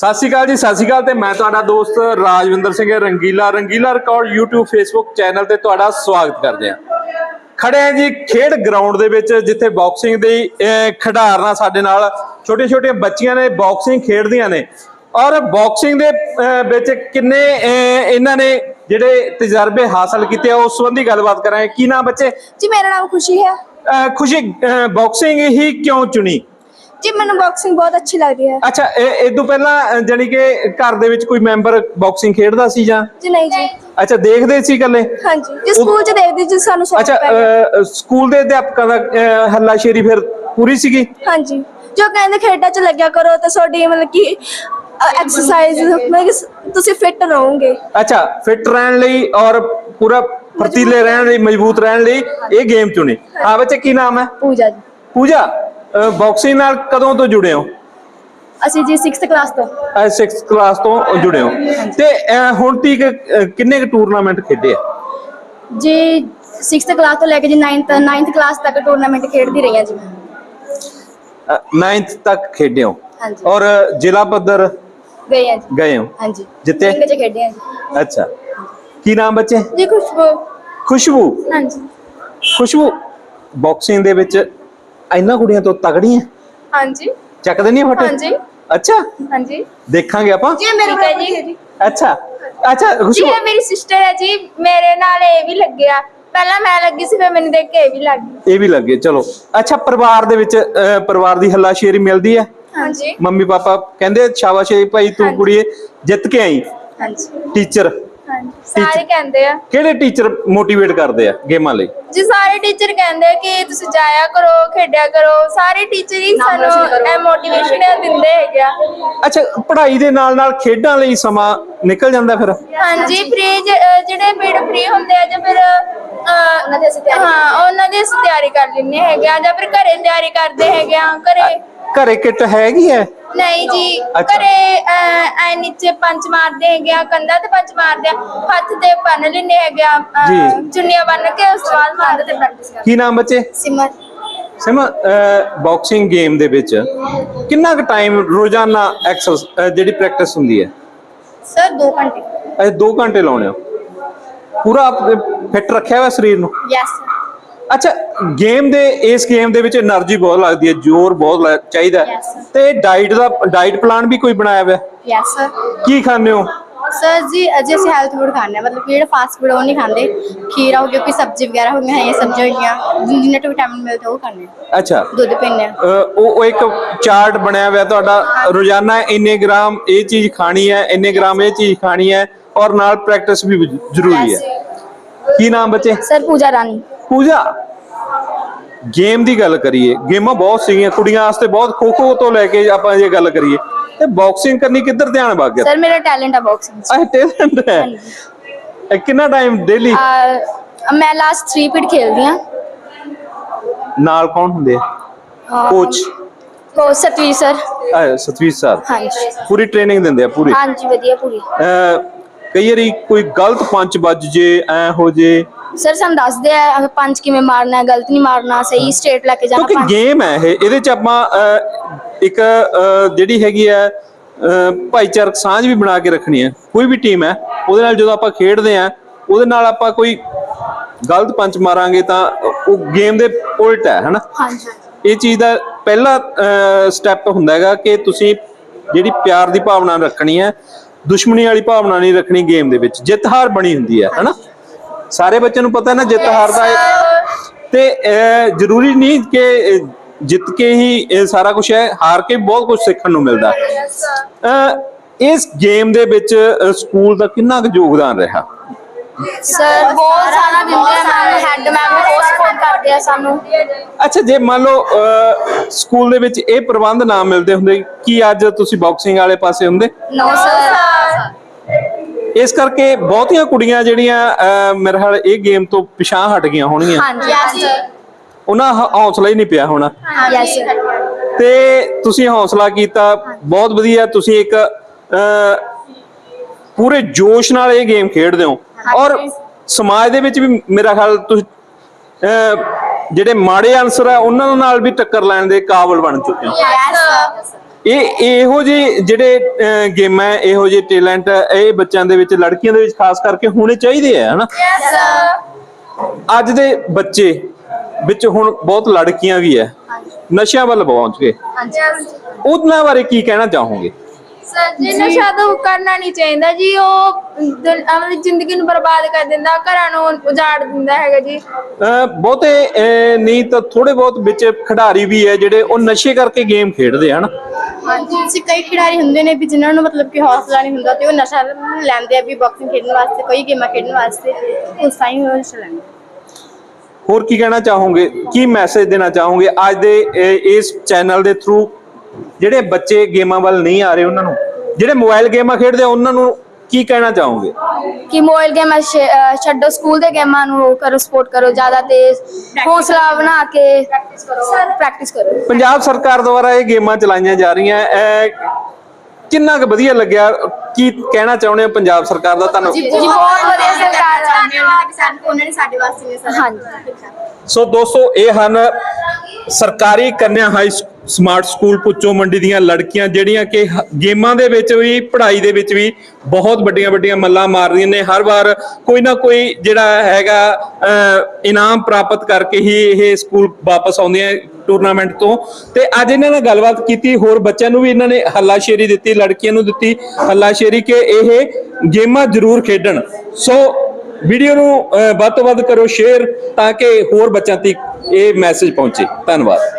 ਸਤਿ ਸ਼੍ਰੀ ਅਕਾਲ ਜੀ ਸਤਿ ਸ਼੍ਰੀ ਅਕਾਲ ਤੇ ਮੈਂ ਤੁਹਾਡਾ ਦੋਸਤ Rajwinder Singh Rangila. Rangila record YouTube Facebook channel ਤੇ ਤੁਹਾਡਾ ਸਵਾਗਤ ਕਰਦੇ ਹਾਂ। ਖੜੇ ਆ ਜੀ ਖੇਡ ਗਰਾਊਂਡ ਦੇ ਵਿੱਚ ਜਿੱਥੇ ਬਾਕਸਿੰਗ ਦੇ ਖਿਡਾਰਨਾਂ ਸਾਡੇ ਨਾਲ ਛੋਟੇ ਛੋਟੇ ਬੱਚੀਆਂ ਨੇ ਬਾਕਸਿੰਗ ਖੇਡਦੀਆਂ ਨੇ। ਔਰ ਬਾਕਸਿੰਗ ਦੇ ਵਿੱਚ ਕਿੰਨੇ ਇਹਨਾਂ ਨੇ ਜਿਹੜੇ ਤਜਰਬੇ ਹਾਸਲ ਕੀਤੇ ਆ ਉਸ ਸੰਬੰਧੀ ਗੱਲਬਾਤ ਕਰਾਂਗੇ। ਕੀ ਨਾਮ ਬੱਚੇ? ਜੀ ਮੇਰਾ ਨਾਮ ਖੁਸ਼ੀ ਹੈ। ਖੁਸ਼ੀ ਬਾਕਸਿੰਗ ਹੀ ਕਿਉਂ ਚੁਣੀ? ਜੀ ਮੈਨੂੰ ਬਾਕਸਿੰਗ ਬਹੁਤ ਅੱਛੀ ਲੱਗਦੀ ਹੈ। ਅੱਛਾ ਇਹ ਇਹ ਤੋਂ ਪਹਿਲਾਂ ਜਾਣੀ ਕਿ ਘਰ ਦੇ ਵਿੱਚ ਕੋਈ ਮੈਂਬਰ ਬਾਕਸਿੰਗ ਖੇਡਦਾ ਸੀ ਜਾਂ? ਜੀ ਨਹੀਂ ਜੀ। ਅੱਛਾ ਦੇਖਦੇ ਸੀ ਇਕੱਲੇ? ਹਾਂਜੀ ਜੀ ਸਕੂਲ ਚ ਦੇਖਦੀ ਜੀ ਸਾਨੂੰ ਸ਼ੌਕ ਅੱਛਾ ਪੈ ਗਿਆ। ਅਹ, ਸਕੂਲ ਦੇ ਅਧਿਆਪਕਾਂ ਦਾ ਅਹ, ਹੱਲਾਸ਼ੇਰੀ ਫਿਰ ਪੂਰੀ ਸੀਗੀ? ਹਾਂਜੀ ਜੋ ਕਹਿੰਦੇ ਖੇਡਾਂ ਚ ਲੱਗਿਆ ਕਰੋ ਤੇ ਤੁਹਾਡੀ ਮਤਲਬ ਕਿ ਐਕਸਰਸਾਈਜ਼ ਮਤਲਬ ਕਿ ਤੁਸੀਂ ਫਿੱਟ ਰਹੋਗੇ। ਅੱਛਾ ਫਿੱਟ ਰਹਿਣ ਲਈ ਔਰ ਪੂਰਾ ਫਰਤੀਲੇ ਰਹਿਣ ਲਈ ਮਜ਼ਬੂਤ ਰਹਿਣ ਲਈ ਇਹ ਗੇਮ ਚੁਣੀ। ਹਾਂ ਬੱਚੇ ਕੀ ਨਾਮ ਹੈ? ਪੂਜਾ ਜੀ। ਪੂਜਾ? ਬਾਕਸਿੰਗ ਨਾਲ ਕਦੋਂ ਤੋਂ ਜੁੜੇ ਹੋ? ਅਸੀਂ ਜੀ 6th ਕਲਾਸ ਤੋਂ। 6th ਕਲਾਸ ਤੋਂ ਜੁੜੇ ਹੋ। ਤੇ ਅਹ, ਹੁਣ ਤੱਕ ਅਹ, ਕਿੰਨੇ ਕੁ ਟੂਰਨਾਮੈਂਟ ਖੇਡੇ ਆ? ਜੀ 6th ਕਲਾਸ ਤੋਂ ਲੈ ਕੇ ਜੀ 9th 9th ਕਲਾਸ ਤੱਕ ਟੂਰਨਾਮੈਂਟ ਖੇਡਦੀ ਰਹੀ ਹਾਂ ਜੀ। ਮੈਂ 9th ਤੱਕ ਖੇਡੇ ਹੋ। ਹਾਂਜੀ। ਔਰ ਜ਼ਿਲ੍ਹਾ ਪੱਧਰ ਗਏ ਹਾਂ ਜੀ। ਗਏ ਹੋ? ਹਾਂਜੀ। ਜਿੱਤੇ? ਪਿੰਡ ਚ ਖੇਡੇ ਹਾਂ ਜੀ। ਅੱਛਾ। ਕੀ ਨਾਮ ਬੱਚੇ? ਜੀ ਖੁਸ਼ਬੂ। ਖੁਸ਼ਬੂ। ਹਾਂਜੀ। ਖੁਸ਼ਬੂ। ਬਾਕਸਿੰਗ ਦੇ ਵਿੱਚ ਇੰਨਾ ਕੁੜੀਆਂ ਤੋਂ ਤਗੜੀਆਂ? ਹਾਂਜੀ। ਚੱਕਦੇ ਨਹੀਂ ਫਟੇ? ਹਾਂਜੀ। ਅੱਛਾ। ਹਾਂਜੀ। ਦੇਖਾਂਗੇ ਆਪਾਂ। ਜੀ ਮੇਰੀ ਹੈ ਜੀ। ਅੱਛਾ। ਅੱਛਾ ਜੀ ਖੁਸ਼ਬੂ ਇਹ ਮੇਰੀ ਸਿਸਟਰ ਹੈ ਜੀ। ਮੇਰੇ ਨਾਲ ਇਹ ਵੀ ਲੱਗਿਆ। ਪਹਿਲਾਂ ਮੈਂ ਲੱਗੀ ਸੀ ਫਿਰ ਮੈਨੂੰ ਦੇਖ ਕੇ ਇਹ ਵੀ ਲੱਗ ਗਈ। ਇਹ ਵੀ ਲੱਗੇ ਚਲੋ। ਅੱਛਾ ਪਰਿਵਾਰ ਦੇ ਵਿੱਚ ਅਹ, ਪਰਿਵਾਰ ਦੀ ਹੱਲਾਸ਼ੇਰੀ ਮਿਲਦੀ ਹੈ? ਹਾਂਜੀ। ਮੰਮੀ ਪਾਪਾ ਕਹਿੰਦੇ ਸ਼ਾਬਾਸ਼ ਏ ਭਾਈ ਤੂੰ ਹਾਂਜੀ। ਕੁੜੀਏ ਜਿੱਤ ਕੇ ਆਈ। ਹਾਂਜੀ। ਟੀਚਰ। ਹਾਂਜੀ। ਸਾਰੇ ਕਹਿੰਦੇ ਆ। ਕਿਹੜੇ ਟੀਚਰ ਮੋਟੀਵੇਟ ਕਰਦੇ ਆ ਗੇਮਾਂ ਲਈ? ਜੀ ਸਾਰੇ ਟੀਚਰ ਕਹਿੰਦੇ ਆ ਕਿ ਤੁਸੀਂ ਜਾਇਆ ਕਰੋ ਖੇਡਿਆ ਕਰੋ। ਸਾਰੇ ਟੀਚਰ ਹੀ ਸਾਨੂੰ। ਇਹ ਮੋਟੀਵੇਸ਼ਨ ਦਿੰਦੇ ਹੈਗੇ ਆ। ਅੱਛਾ ਪੜ੍ਹਾਈ ਦੇ ਨਾਲ ਨਾਲ ਖੇਡਾਂ ਲਈ ਸਮਾਂ ਨਿਕਲ ਜਾਂਦਾ ਫਿਰ? ਹਾਂਜੀ ਫ੍ਰੀ ਜਿਹੜੇ ਪੀਰੀਅਡ ਫ੍ਰੀ ਹੁੰਦੇ ਆ ਜਾਂ ਫਿਰ ਉਹਨਾਂ ਦੀ ਅਸੀਂ ਤਿਆਰੀ ਹਾਂ ਉਹਨਾਂ ਦੀ ਅਸੀਂ ਤਿਆਰੀ ਕਰ ਲੈਂਦੇ ਹੈਗੇ ਆ ਜਾਂ ਫਿਰ ਘਰੇ ਤਿਆਰੀ ਕਰਦੇ ਹੈਗੇ ਆ ਘਰੇ। ਘਰੇ ਕਿੱਟ ਹੈਗੀ ਹੈ ਨਹੀਂ ਜੀ ਅੱਛਾ। ਘਰੇ ਅਹ, ਐ ਨੀਚੇ ਪੰਜ ਮਾਰਦੇ ਹੈਗੇ ਆ ਕੰਧਾਂ ਤੇ ਪੰਜ ਮਾਰਦੇ ਆ ਹੱਥ ਤੇ ਬੰਨ ਲੈਂਦੇ ਹੈਗੇ ਆ ਅਹ, ਜੀ। ਚੁੰਨੀਆਂ ਬੰਨ ਕੇ ਉਸ ਤੋਂ ਬਾਅਦ ਮਾਰਦੇ ਤੇ ਪ੍ਰੈਕਟਿਸ ਕਰਦੇ। ਕੀ ਨਾਮ ਬੱਚੇ? ਸਿਮਰ। ਸਿਮਾ ਬਾਕਸਿੰਗ ਗੇਮ ਦੇ ਵਿੱਚ ਕਿੰਨਾ ਕੁ ਟਾਈਮ ਰੋਜ਼ਾਨਾ ਐਕਸਰਸਾਈਜ਼ ਜਿਹੜੀ ਪ੍ਰੈਕਟਿਸ ਹੁੰਦੀ ਹੈ? ਸਰ 2 ਘੰਟੇ। ਇਹ 2 ਘੰਟੇ ਲਾਉਣੇ ਹੋ। ਪੂਰਾ ਫਿੱਟ ਰੱਖਿਆ ਹੋਇਆ ਸਰੀਰ ਨੂੰ? ਯੈਸ ਅੱਛਾ ਗੇਮ ਦੇ ਇਸ ਗੇਮ ਦੇ ਵਿੱਚ એનર્ਜੀ ਬਹੁਤ ਲੱਗਦੀ ਹੈ ਜ਼ੋਰ ਬਹੁਤ ਲੱਗ- ਚਾਹੀਦਾ ਹੈ। Yes, sir. ਤੇ ਡਾਈਟ ਦਾ ਡਾਈਟ ਪਲਾਨ ਵੀ ਕੋਈ ਬਣਾਇਆ ਹੋਇਆ ਹੈ? ਯੈਸ ਸਰ ਕੀ ਖਾਂਦੇ ਹੋ सर जी अजय से हेल्थ फूड खाना है मतलब ये फास्ट फूड वो नहीं खाते खीरा हो गया कोई सब्जी वगैरह हो गया ये सब्जी हो गया जिन्हें तो विटामिन मिलता है वो खाने हैं। ਅੱਛਾ दूध पीने हैं। अ, ਉਹ ਉਹ ਇੱਕ ਚਾਰਟ ਬਣਿਆ ਹੋਇਆ ਤੁਹਾਡਾ ਰੋਜ਼ਾਨਾ ਇੰਨੇ ਗ੍ਰਾਮ ਇਹ ਚੀਜ਼ ਖਾਣੀ ਹੈ ਇੰਨੇ ਗ੍ਰਾਮ ਇਹ ਚੀਜ਼ ਖਾਣੀ ਹੈ ਔਰ ਨਾਲ ਪ੍ਰੈਕਟਿਸ ਵੀ ਜ਼ਰੂਰੀ ਹੈ ਕੀ ਨਾਮ ਬੱਚੇ ਸਰ ਪੂਜਾ ਰਾਣੀ ਪੂਜਾ ਗੇਮ ਦੀ ਗੱਲ ਕਰੀਏ ਗੇਮਾਂ ਬਹੁਤ ਸੀਗੀਆਂ ਕੁੜੀਆਂ ਵਾਸਤੇ ਬਹੁਤ ਖੋ ਖੋ ਤੋਂ ਲੈ ਕੇ ਆਪਾਂ ਜੇ ਗੱਲ ਕਰੀਏ। ਤੇ ਬਾਕਸਿੰਗ ਕਰਨੀ ਕਿੱਧਰ ਧਿਆਨ ਵਗ ਗਿਆ? ਸਰ ਮੇਰਾ ਟੈਲੈਂਟ ਹੈ ਬਾਕਸਿੰਗ ਆਹ ਟੈਲੈਂਟ ਹੈ। ਇਹ ਕਿੰਨਾ ਟਾਈਮ ਡੇਲੀ ਮੈਂ ਲਾਸਟ 3 ਪੀਰੀਅਡ ਖੇਲਦੀ ਹਾਂ। ਨਾਲ ਕੌਣ ਹੁੰਦੇ ਆ? Coach coach Satvir sir Satvir sir ਹਾਂਜੀ। ਪੂਰੀ ਟ੍ਰੇਨਿੰਗ ਦਿੰਦੇ ਆ ਪੂਰੀ? ਹਾਂਜੀ ਵਧੀਆ ਪੂਰੀ। ਅਹ ਕਈ ਵਾਰੀ ਕੋਈ ਗਲਤ ਪੰਚ ਵੱਜ ਜੇ ਐ ਹੋ ਜੇ ਸਰ ਸਾਨੂੰ ਦੱਸਦੇ ਆ ਪੰਜ ਕਿਵੇਂ ਮਾਰਨਾ ਹੈ ਗਲਤ ਨਹੀਂ ਮਾਰਨਾ ਸਹੀ ਸਟੇਟ ਲੈ ਕੇ ਜਾਣਾ ਕਿਉਂਕਿ ਗੇਮ ਹੈ ਇਹ। ਇਹਦੇ ਚ ਆਪਾਂ ਅਹ, ਇੱਕ ਅਹ, ਜਿਹੜੀ ਹੈਗੀ ਹੈ ਅਹ, ਭਾਈਚਾਰਕ ਸਾਂਝ ਵੀ ਬਣਾ ਕੇ ਰੱਖਣੀ ਹੈ। ਕੋਈ ਵੀ ਟੀਮ ਹੈ ਉਹਦੇ ਨਾਲ ਜਦੋਂ ਆਪਾਂ ਖੇਡਦੇ ਆ ਉਹਦੇ ਨਾਲ ਆਪਾਂ ਕੋਈ ਗਲਤ ਪੰਚ ਮਾਰਾਂਗੇ ਤਾਂ ਉਹ ਗੇਮ ਦੇ ਉਲਟ ਹੈ ਹਨਾ? ਹਾਂਜੀ ਇਹ ਚੀਜ਼ ਦਾ ਪਹਿਲਾ ਸਟੈਪ ਹੁੰਦਾ ਹੈਗਾ ਕਿ ਤੁਸੀਂ ਜਿਹੜੀ ਪਿਆਰ ਦੀ ਭਾਵਨਾ ਰੱਖਣੀ ਹੈ ਦੁਸ਼ਮਣੀ ਵਾਲੀ ਭਾਵਨਾ ਨਹੀਂ ਰੱਖਣੀ ਗੇਮ ਦੇ ਵਿੱਚ। ਜਿੱਤ ਹਾਰ ਬਣੀ ਹੁੰਦੀ ਹੈ ਹਨਾ? ਸਾਰੇ ਬੱਚਿਆਂ ਨੂੰ ਪਤਾ ਹੈ ਨਾ ਜਿੱਤ ਹਾਰ ਦਾ ਇਹ- ਤੇ ਜ਼ਰੂਰੀ ਨਹੀਂ ਕਿ ਜਿੱਤ ਕੇ ਹੀ ਇਹ ਸਾਰਾ ਕੁਝ ਹੈ ਹਾਰ ਕੇ ਬਹੁਤ ਕੁਝ ਸਿੱਖਣ ਨੂੰ ਮਿਲਦਾ। ਇਸ ਗੇਮ ਦੇ ਵਿੱਚ ਸਕੂਲ ਦਾ ਕਿੰਨਾ ਕੁ ਯੋਗਦਾਨ ਰਿਹਾ? ਸਰ ਬਹੁਤ ਸਾਰਾ ਦਿੰਦੇ ਆ ਮੈਮ ਹੈਡ ਮੈਮ ਬਹੁਤ ਸਪੋਰਟ ਕਰਦੇ ਆ ਸਾਨੂੰ। ਅੱਛਾ ਜੇ ਮੰਨ ਲਓ ਸਕੂਲ ਦੇ ਵਿੱਚ ਇਹ ਪ੍ਰਬੰਧ ਨਾ ਮਿਲਦੇ ਹੁੰਦੇ ਕੀ ਅੱਜ ਤੁਸੀਂ ਬਾਕਸਿੰਗ ਵਾਲੇ ਪਾਸੇ ਹੁੰਦੇ? ਨੋ ਸਰ ਇਸ ਕਰਕੇ ਬਹੁਤੀਆਂ ਕੁੜੀਆਂ ਜਿਹੜੀਆਂ ਮੇਰੇ ਖਿਆਲ ਇਹ ਗੇਮ ਤੋਂ ਪਿਛਾਂ ਹਟ ਗਈਆਂ ਹੋਣਗੀਆਂ। ਹਾਂਜੀ ਯੈਸ ਸਰ ਉਹਨਾਂ ਹੌਸਲਾ ਹੀ ਨਹੀਂ ਪਿਆ ਹੋਣਾ। ਯੈਸ ਸਰ ਤੇ ਤੁਸੀਂ ਹੌਸਲਾ ਕੀਤਾ ਬਹੁਤ ਵਧੀਆ ਤੁਸੀਂ ਇੱਕ ਅਹ, ਪੂਰੇ ਜੋਸ਼ ਨਾਲ ਇਹ ਗੇਮ ਖੇਡਦੇ ਹੋ। ਔਰ ਸਮਾਜ ਦੇ ਵਿੱਚ ਵੀ ਮੇਰਾ ਖਿਆਲ ਤੁਸੀਂ ਅਹ, ਜਿਹੜੇ ਮਾੜੇ ਅਨਸਰ ਆ ਉਹਨਾਂ ਨਾਲ ਵੀ ਟੱਕਰ ਲੈਣ ਦੇ ਕਾਬਿਲ ਬਣ ਚੁੱਕੇ ਹੋ। ਯੈਸ ਇਹ ਇਹੋ ਜਿਹੇ ਜਿਹੜੇ ਗੇਮਾਂ ਹੈ, ਇਹੋ ਜਿਹੇ ਟੈਲੈਂਟ ਇਹ ਬੱਚਿਆਂ ਦੇ ਵਿੱਚ ਲੜਕੀਆਂ ਦੇ ਵਿੱਚ ਖਾਸ ਕਰਕੇ ਹੋਣੇ ਚਾਹੀਦੇ ਆ ਹਨਾ? ਯੈਸ ਅੱਜ ਦੇ ਬੱਚੇ ਵਿੱਚ ਹੁਣ ਬਹੁਤ ਲੜਕੀਆਂ ਵੀ ਹੈ। ਨਸ਼ਿਆਂ ਵੱਲ ਪਹੁੰਚ ਗਏ। ਉਹਨਾਂ ਬਾਰੇ ਕੀ ਕਹਿਣਾ ਚਾਹੋਗੇ? ਸਰ ਜੀ ਨਸ਼ਾ ਤਾਂ ਕਰਨਾ ਨਹੀਂ ਚਾਹੀਦਾ ਜੀ ਉਹ ਆਪਣੀ ਜ਼ਿੰਦਗੀ ਨੂੰ ਬਰਬਾਦ ਕਰ ਦਿੰਦਾ ਘਰਾਂ ਨੂੰ ਉਜਾੜ ਦਿੰਦਾ ਹੈਗਾ ਜੀ। ਬਹੁਤੇ ਨਹੀਂ ਤਾਂ ਥੋੜੇ ਬਹੁਤ ਵਿੱਚ ਖਿਡਾਰੀ ਵੀ ਹੈ ਜਿਹੜੇ ਉਹ ਨਸ਼ੇ ਕਰਕੇ ਗੇਮ ਖੇਡਦੇ ਹਨ? ਹਾਂਜੀ, ਅਸੀਂ ਕਈ ਖਿਡਾਰੀ ਹੁੰਦੇ ਨੇ ਵੀ ਜਿਨ੍ਹਾਂ ਨੂੰ ਮਤਲਬ ਕਿ ਹੌਸਲਾ ਨਹੀਂ ਹੁੰਦਾ ਤੇ ਉਹ ਨਸ਼ਾ ਲੈਂਦੇ ਆ ਵੀ ਬਾਕਸਿੰਗ ਖੇਡਣ ਵਾਸਤੇ, ਕੋਈ ਗੇਮਾਂ ਖੇਡਣ ਵਾਸਤੇ, ਉਸ ਟਾਈਮ ਉਹ ਨਸ਼ਾ ਲੈਂਦੇ ਹੋਰ ਕੀ ਕਹਿਣਾ ਚਾਹੋਗੇ? ਕੀ ਮੈਸੇਜ ਦੇਣਾ ਚਾਹੋਗੇ ਅੱਜ ਦੇ ਇਹ- ਇਸ ਚੈਨਲ ਦੇ ਥਰੂ ਜਿਹੜੇ ਬੱਚੇ ਗੇਮਾਂ ਵੱਲ ਨਹੀਂ ਆ ਰਹੇ ਉਹਨਾਂ ਨੂੰ? ਜਿਹੜੇ ਮੋਬਾਈਲ ਗੇਮਾਂ ਖੇਡਦੇ ਆ, ਉਹਨਾਂ ਨੂੰ ਕੀ ਕਹਿਣਾ ਚਾਹੋਗੇ? ਕਿ ਮੋਬਾਈਲ ਗੇਮਾਂ ਛ- ਅਹ ਛੱਡੋ ਸਕੂਲ ਦੇ ਗੇਮਾਂ ਨੂੰ ਕਰੋ ਸਪੋਰਟ ਕਰੋ ਜ਼ਿਆਦਾ ਤੇ ਹੌਸਲਾ ਬਣਾ ਕੇ ਪ੍ਰੈਕਟਿਸ ਕਰੋ। ਪ੍ਰੈਕਟਿਸ ਕਰੋ ਪੰਜਾਬ ਸਰਕਾਰ ਦੁਆਰਾ ਇਹ ਗੇਮਾਂ ਚਲਾਈਆਂ ਜਾ ਰਹੀਆਂ ਇਹ ਕਿੰਨਾ ਕੁ ਵਧੀਆ ਲੱਗਿਆ? ਕੀ ਕਹਿਣਾ ਚਾਹੁੰਦੇ ਹੋ ਪੰਜਾਬ ਸਰਕਾਰ ਦਾ? ਤੁਹਾਨੂੰ ਜੀ ਬਹੁਤ ਵਧੀਆ ਸਰਕਾਰ ਆ। ਸਾਨੂੰ ਉਹਨਾਂ ਨੇ ਸਾਡੇ ਵਾਸਤੇ ਨੇ ਸਾਰਾ ਹਾਂਜੀ। ਸੋ ਦੋਸਤੋ ਇਹ ਹਨ ਸਰਕਾਰੀ ਕੰਨਿਆ ਹਾਈ ਸ- ਸਮਾਰਟ ਸਕੂਲ ਪੁੱਚੋ ਮੰਡੀ ਦੀਆਂ ਲੜਕੀਆਂ, ਜਿਹੜੀਆਂ ਕਿ ਹ- ਗੇਮਾਂ ਦੇ ਵਿੱਚ ਵੀ, ਪੜ੍ਹਾਈ ਦੇ ਵਿੱਚ ਵੀ ਬਹੁਤ ਵੱਡੀਆਂ ਵੱਡੀਆਂ ਮੱਲਾਂ ਮਾਰ ਰਹੀਆਂ ਨੇ। ਹਰ ਵਾਰ ਕੋਈ ਨਾ ਕੋਈ ਜਿਹੜਾ ਹੈਗਾ ਇਨਾਮ ਪ੍ਰਾਪਤ ਕਰਕੇ ਹੀ ਇਹ ਸਕੂਲ ਵਾਪਸ ਆਉਂਦੀਆਂ ਟੂਰਨਾਮੈਂਟ ਤੋਂ। ਤੇ ਅੱਜ ਇਹਨਾਂ ਨਾਲ ਗੱਲਬਾਤ ਕੀਤੀ, ਹੋਰ ਬੱਚਿਆਂ ਨੂੰ ਵੀ ਇਹਨਾਂ ਨੇ ਹੱਲਾਸ਼ੇਰੀ ਦਿੱਤੀ, ਲੜਕੀਆਂ ਨੂੰ ਦਿੱਤੀ ਹੱਲਾਸ਼ੇਰੀ ਕਿ ਇਹ ਗੇਮਾਂ ਜ਼ਰੂਰ ਖੇਡਣ। ਸੋ ਵੀਡੀਓ ਨੂੰ ਵੱਧ ਤੋਂ ਵੱਧ ਕਰੋ ਸ਼ੇਅਰ ਤਾਂ ਕਿ ਹੋਰ ਬੱਚਿਆਂ ਤੱਕ ਇਹ ਮੈਸੇਜ ਪਹੁੰਚੇ। ਧੰਨਵਾਦ।